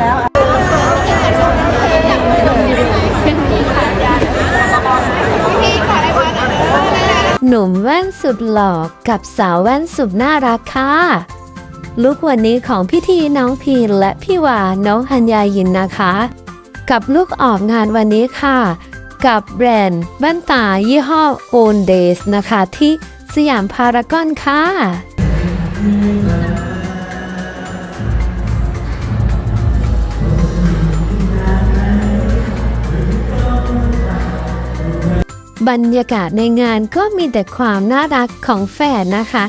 แล้วหนุ่มแว่นสุดหล่อกับสาวแว่นสุดน่ารักค่ะลุกวันนี้ของพี่ทีน้องพีและพี่วาน้องฮัญญายินนะคะ กับลูกออกงานวันนี้ค่ะ กับแบรนด์แว่นตายี่ห้อ Own Days นะคะที่สยามพารากอนค่ะ บรรยากาศในงานก็มีแต่ความน่ารักของแฝดนะคะ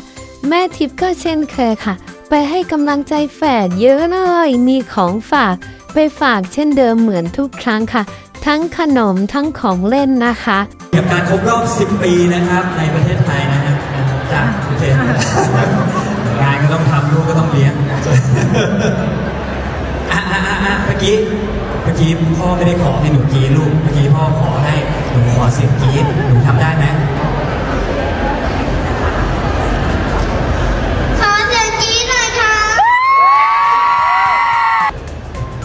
แม่ทิพย์ก็เช่นเคยค่ะ ไปให้กำลังใจแฝดเยอะเลยมีของฝาก ไปฝากเช่นเดิมเหมือนทุกครั้งค่ะ ทั้งขนมทั้งของเล่นนะคะกับการครบรอบ 10 ปีนะครับในประเทศไทยนะครับจากประเทศงานก็ต้องทำลูกก็ต้องเลี้ยงอะอะอะเมื่อกี้เมื่อกี้พ่อไม่ได้ขอให้หนูกีลูกเมื่อกี้พ่อขอให้ หนูขอเสียงกรีดหนูทำได้ไหมขอเสียงกรี๊ดหน่อยค่ะ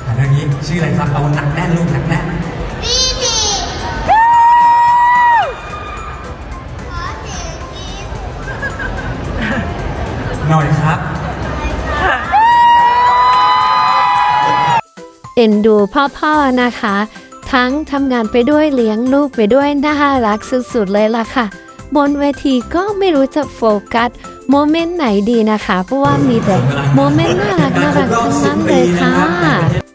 อันนี้ชื่ออะไรครับเอาหนักแน่นลูกหนักแน่นพี่ทีขอเสียงกรี๊ดหน่อยครับเอ็นดูพ่อๆนะคะ ทั้งทำงานไปด้วยเลี้ยงลูกไปด้วยน่ารักสุดๆเลยล่ะค่ะ บนเวทีก็ไม่รู้จะโฟกัสโมเมนต์ไหนดีนะคะ เพราะว่ามีแต่โมเมนต์น่ารักน่ารักทั้งนั้นเลยค่ะ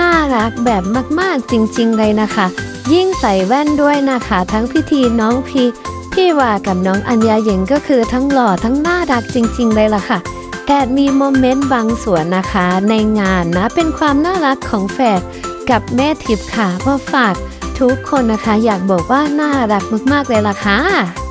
น่ารักแบบมากๆจริงๆเลยนะคะ ยิ่งใส่แว่นด้วยนะคะ ทั้งพิธีน้องพีพี่ว่ากับน้องอัญญาหญิงก็คือทั้งหล่อทั้งน่ารักจริง ๆ เลยล่ะค่ะแอบมีโมเมนต์บางส่วนนะคะ ในงานนะเป็นความน่ารักของแฝดกับแม่ทิพย์ค่ะมาฝากทุกคนนะคะ อยากบอกว่าน่ารักมากๆเลยล่ะค่ะ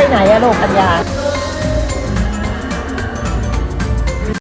ไปไหนอะลูกปัญญา